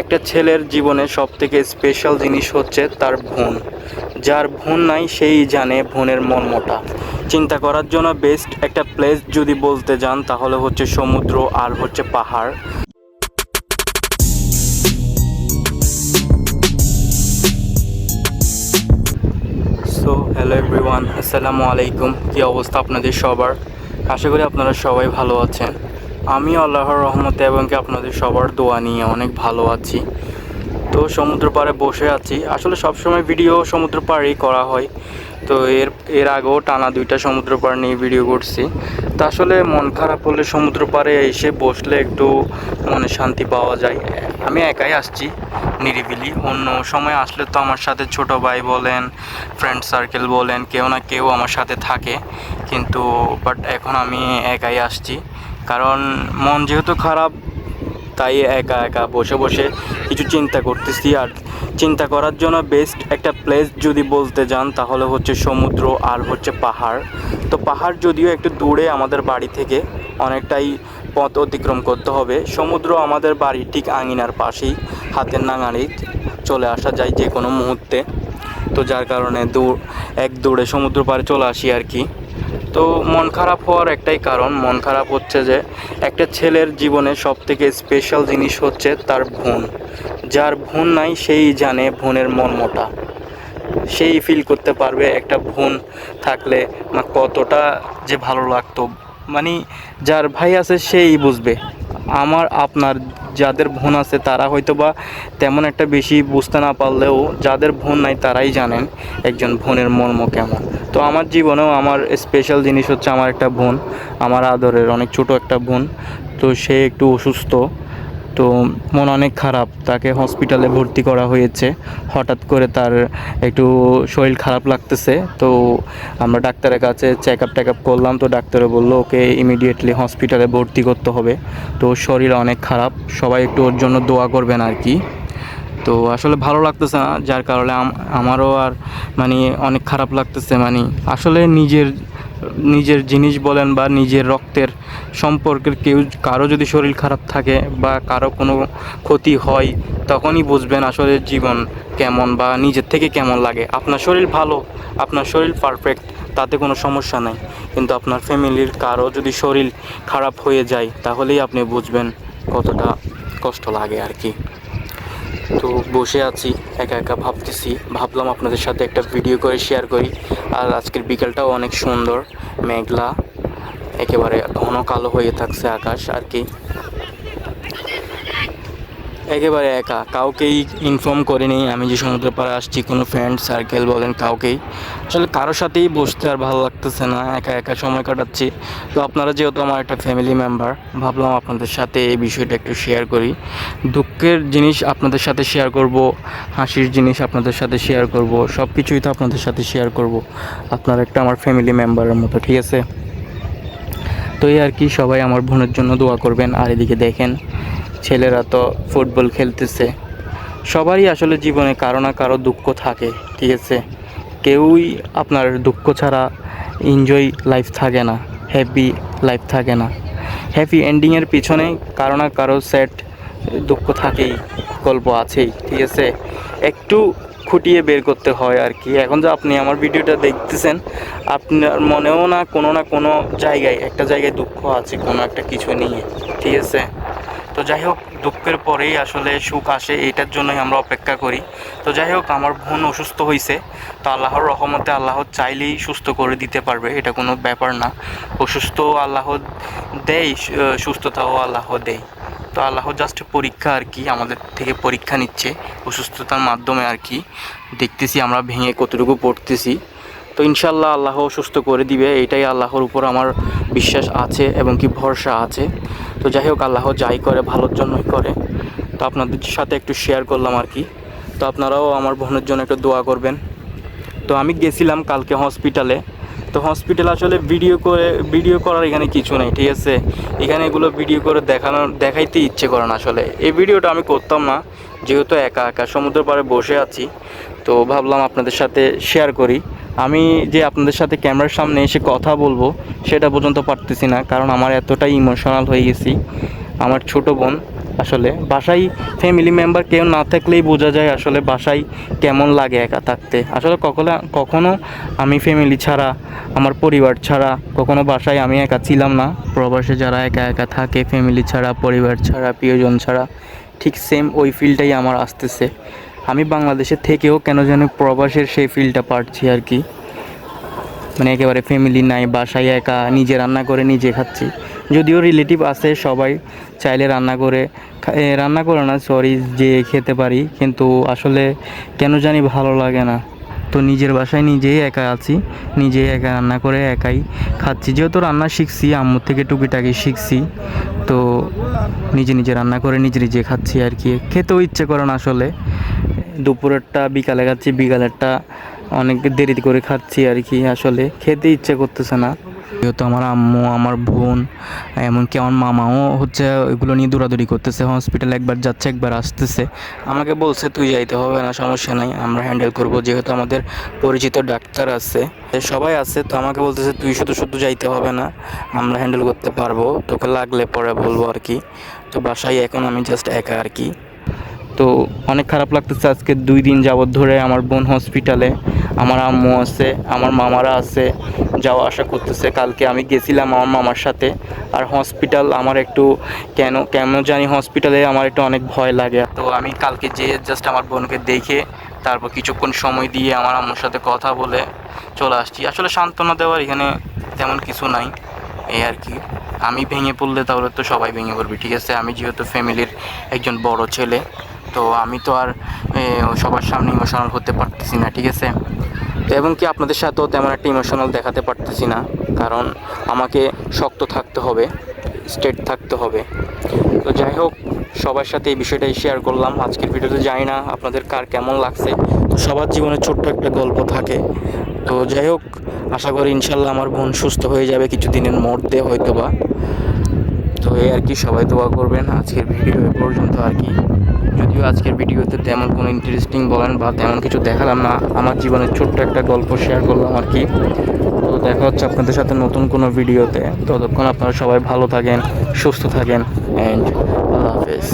একটা ছেলের জীবনে সব থেকে স্পেশাল জিনিস হচ্ছে তার বোন। যার বোন নাই, সেই জানে বোনের মর্মটা চিন্তা করার জন্য বেস্ট একটা প্লেস যদি বলতে যান, তাহলে হচ্ছে সমুদ্র আর হচ্ছে পাহাড়। সো হ্যালো এভরিওয়ান আসসালামু আলাইকুম। কী অবস্থা আপনাদের সবার? আশা করি আপনারা সবাই ভালো আছেন। আমি আল্লাহর রহমতে এবং কি আপনাদের সবার দোয়া নিয়ে অনেক ভালো আছি। তো সমুদ্র পাড়ে বসে আছি। আসলে সবসময় ভিডিও সমুদ্র পাড়েই করা হয়। তো এর এর আগেও টানা দুইটা সমুদ্র পাড় নিয়ে ভিডিও করছি। তো আসলে মন খারাপ হলে সমুদ্র পাড়ে এসে বসলে একটু মনে শান্তি পাওয়া যায়। আমি একাই আসছি নিরিবিলি। অন্য সময় আসলে তো আমার সাথে ছোট ভাই বলেন ফ্রেন্ড সার্কেল বলেন, কেউ না কেউ আমার সাথে থাকে। কিন্তু বাট এখন আমি একাই আসছি। কারণ মন যেহেতু খারাপ, তাই একা একা বসে বসে কিছু চিন্তা করতেছি। আর চিন্তা করার জন্য বেস্ট একটা প্লেস যদি বলতে যান, তাহলে হচ্ছে সমুদ্র আর হচ্ছে পাহাড়। তো পাহাড় যদিও একটু দূরে আমাদের বাড়ি থেকে, অনেকটাই পথ অতিক্রম করতে হবে। সমুদ্র আমাদের বাড়ির ঠিক আঙিনার পাশেই, হাতের নাঙাড়ি চলে আসা যায় যে কোনো মুহূর্তে। তো যার কারণে দূর, এক দূরে সমুদ্র পাড়ে চলে আসি আর কি। তো মন খারাপ হওয়ার একটাই কারণ। মন খারাপ হচ্ছে যে, একটা ছেলের জীবনে সব থেকে স্পেশাল জিনিস হচ্ছে তার বোন যার বোন নাই, সেই জানে বোনের মর্মটা সেই ফিল করতে পারবে একটা বোন থাকলে কতটা যে ভালো লাগতো। মানে যার ভাই আছে, সেই বুঝবে। আমার, আপনার যাদের বোন আছে, তারা হয়তো বা তেমন একটা বেশি বুঝতে না পারলেও যাদের বোন নাই, তারাই জানেন একজন বোনের মর্ম কেমন। তো আমার জীবনেও আমার স্পেশাল জিনিস হচ্ছে আমার একটা বোন, আমার আদরের অনেক ছোট একটা বোন, তো সে একটু অসুস্থ, তো মন অনেক খারাপ, তাকে হসপিটালে ভর্তি করা হয়েছে, হঠাৎ করে তার একটু শরীর খারাপ লাগতেছে, তো আমরা ডাক্তারের কাছে চেক আপ টেক আপ করলাম, তো ডাক্তারে বলল, ওকে ইমিডিয়েটলি হসপিটালে ভর্তি করতে হবে। তো শরীর অনেক খারাপ, সবাই একটু ওর জন্য দোয়া করবেন আর কি। তো আসলে ভালো লাগতেছে না, যার কারণে আম- আমারও আর মানে অনেক খারাপ লাগতেছে। মানে আসলে নিজের নিজের জিনিস বলেন বা নিজের রক্তের সম্পর্কের কেউ কারও যদি শরীর খারাপ থাকে বা কারও কোনো ক্ষতি হয়, তখনই বুঝবেন আসলে জীবন কেমন বা নিজের থেকে কেমন লাগে। আপনার শরীর ভালো, আপনার শরীর পারফেক্ট তাতে কোনো সমস্যা নাই। কিন্তু আপনার ফ্যামিলির কারও যদি শরীর খারাপ হয়ে যায়, তাহলেই আপনি বুঝবেন কতটা কষ্ট লাগে আর কি। তো বসে আছি, একা একা ভাবতেছি। ভাবলাম আপনাদের সাথে একটা ভিডিও করে শেয়ার করি। আর আজকের বিকেলটাও অনেক সুন্দর, মেঘলা, একেবারে ঘন কালো হয়ে থাকছে আকাশ আর কি। একেবারে একা, কাউকেই ইনফর্ম করিনি আমি যে সমুদ্র পাড়ে আসছি, কোনো ফ্রেন্ড সার্কেল বলেন কাউকেই। আসলে কারোর সাথেই বসতে আর ভালো লাগতেছে না, একা একা সময় কাটাচ্ছি। তো আপনারা যেহেতু আমার একটা ফ্যামিলি মেম্বার ভাবলাম আপনাদের সাথে এই বিষয়টা একটু শেয়ার করি। দুঃখের জিনিস আপনাদের সাথে শেয়ার করব, হাসির জিনিস আপনাদের সাথে শেয়ার করব সব কিছুই তো আপনাদের সাথে শেয়ার করব। আপনারা একটা আমার ফ্যামিলি মেম্বারের মতো, ঠিক আছে? তো এই আর কি, সবাই আমার বোনের জন্য দোয়া করবেন। আর এদিকে দেখেন ছেলেরা তো ফুটবল খেলতেছে। সবারই আসলে জীবনে কারও না কারও দুঃখ থাকে, ঠিক আছে? কেউই আপনার দুঃখ ছাড়া এনজয় লাইফ থাকে না হ্যাপি লাইফ থাকে না। হ্যাপি এন্ডিংয়ের পিছনে কারও না কারও সেট দুঃখ থাকেই, গল্প আছেই, ঠিক আছে? একটু খুঁটিয়ে বের করতে হয় আর কি। এখন যে আপনি আমার ভিডিওটা দেখতেছেন, আপনার মনেও না কোনো না কোনো জায়গায়, একটা জায়গায় দুঃখ আছে, কোনো একটা কিছু নিয়ে, ঠিক আছে? তো যাই হোক, দুঃখের পরেই আসলে সুখ আসে, এইটার জন্যই আমরা অপেক্ষা করি। তো যাই হোক, আমার বোন অসুস্থ হয়েছে তো আল্লাহর রহমতে আল্লাহ চাইলেই সুস্থ করে দিতে পারবে, এটা কোনো ব্যাপার না। অসুস্থ আল্লাহ দেয় সুস্থতাও আল্লাহ দেয় তো আল্লাহ জাস্ট পরীক্ষা আর কি, আমাদের থেকে পরীক্ষা নিচ্ছে, অসুস্থতার মাধ্যমে আর কি। দেখতেছি আমরা ভেঙে কতটুকু পড়তেছি। তো ইনশাল্লাহ আল্লাহ সুস্থ করে দিবে এটাই আল্লাহর উপর আমার বিশ্বাস আছে এবং কি ভরসা আছে। তো যাই হোক, আল্লাহ যাই করে, ভালোর জন্যই করে। তো আপনাদের সাথে একটু শেয়ার করলাম আর কি। তো আপনারাও আমার বোনের জন্য একটু দোয়া করবেন। তো আমি গেছিলাম কালকে হসপিটালে তো হসপিটাল আসলে ভিডিও করে ভিডিও করার এখানে কিছু নেই, ঠিক আছে? এখানে এগুলো ভিডিও করে দেখানোর দেখাইতে ইচ্ছে করে না আসলে। এই ভিডিওটা আমি করতাম না, যেহেতু একা একা সমুদ্র পাড়ে বসে আছি। তো ভাবলাম আপনাদের সাথে শেয়ার করি। আমি যে আপনাদের সাথে ক্যামেরার সামনে এসে কথা বলব, সেটা পর্যন্ত পারতেছি না, কারণ আমার এতটাই ইমোশনাল হয়ে গেছি। আমার ছোট বোন আসলে, বাসায় ফ্যামিলি মেম্বার কেউ না থাকলেই বোঝা যায় আসলে বাসায় কেমন লাগে একা থাকতে। আসলে কখনো কখনো আমি ফ্যামিলি ছাড়া, আমার পরিবার ছাড়া, কখনো বাসায় আমি একা ছিলাম না। প্রবাসে যারা একা একা থাকে ফ্যামিলি ছাড়া, পরিবার ছাড়া, প্রিয়জন ছাড়া, ঠিক সেম ওই ফিলটাই আমার আসতেছে। আমি বাংলাদেশে থেকেও কেন যেন প্রবাসের সেই ফিলটা পাচ্ছি আর কি। মানে একেবারে ফ্যামিলি নাই, বাসায় একা, নিজে রান্না করে নিজে খাচ্ছি। যদিও রিলেটিভ আছে সবাই, চাইলে রান্না করে রান্না করে না সরি যে খেতে পারি, কিন্তু আসলে কেন জানি ভালো লাগে না। তো নিজের বাসায় নিজেই একা আছি, নিজেই একা রান্না করে একাই খাচ্ছি। যেহেতু রান্না শিখছি, আম্মুর থেকে টুকিটাকি শিখছি, তো নিজে নিজে রান্না করে নিজে নিজে খাচ্ছি আর কি। খেতেও ইচ্ছে করে না আসলে দুপুরেরটা, বিকালে খাচ্ছি, বিকালেরটা অনেক দেরি করে খাচ্ছি আর কি আসলে। খেতে ইচ্ছে করতেছে না। যেহেতু আমার আম্মু, আমার বোন, এমনকি আমার মামাও হচ্ছে ওইগুলো নিয়ে দৌড়াদৌড়ি করতেছে হসপিটালে একবার যাচ্ছে, একবার আসতেছে। আমাকে বলছে, তুই যাইতে হবে না, সমস্যা নাই, আমরা হ্যান্ডেল করব। যেহেতু আমাদের পরিচিত ডাক্তার আছে সবাই আছে, তো আমাকে বলতেছে, তুই শুধু শুধু যাইতে হবে না, আমরা হ্যান্ডেল করতে পারব। তোকে লাগলে পরে বলব আর কি। তো বাসায় এখন আমি জাস্ট একা আর কি। তো অনেক খারাপ লাগতেছে আজকে দুই দিন যাবৎ ধরে আমার বোন হসপিটালে, আমার আম্মু আছে, আমার মামারা আছে, যাওয়া আসা করতেছে। কালকে আমি গেছিলাম আমার মামার সাথে, আর হসপিটাল আমার একটু কেন কেন জানি হসপিটালে আমার একটু অনেক ভয় লাগে। তো আমি কালকে যেয়ে জাস্ট আমার বোনকে দেখে, তারপর কিছুক্ষণ সময় দিয়ে আমার আম্মুর সাথে কথা বলে চলে আসছি। আসলে সান্ত্বনা দেওয়ার এখানে তেমন কিছু নাই, এই আর কি। আমি ভেঙে পড়লে তাহলে তো সবাই ভেঙে পড়বে, ঠিক আছে? আমি যেহেতু ফ্যামিলির একজন বড় ছেলে তো আমি তো আর সবার সামনে ইমোশনাল হতে পারতেছি না, ঠিক আছে? তো এবং কি আপনাদের সাথেও তেমন একটা ইমোশনাল দেখাতে পারতেছি না, কারণ আমাকে শক্ত থাকতে হবে স্টেট থাকতে হবে। তো যাই হোক, সবার সাথে এই বিষয়টাই শেয়ার করলাম। আজকের ভিডিওতে জানি না আপনাদের কার কেমন লাগছে। তো সবার জীবনে ছোট্ট একটা গল্প থাকে। তো যাই হোক, আশা করি ইনশাল্লাহ আমার বোন সুস্থ হয়ে যাবে কিছুদিনের মধ্যে হয়তো বা তো এই আর কি, সবাই দোয়া করবেন। আজকের ভিডিও পর্যন্ত আর কি। যদিও আজকের ভিডিওতে তেমন কোনো ইন্টারেস্টিং বলেন বা তেমন কিছু দেখালাম না, আমার জীবনের ছোট্ট একটা গল্প শেয়ার করলাম আর কি। তো দেখা হচ্ছে আপনাদের সাথে নতুন কোনো ভিডিওতে। ততক্ষণ আপনারা সবাই ভালো থাকেন, সুস্থ থাকেন অ্যান্ড আল্লাহ হাফেজ।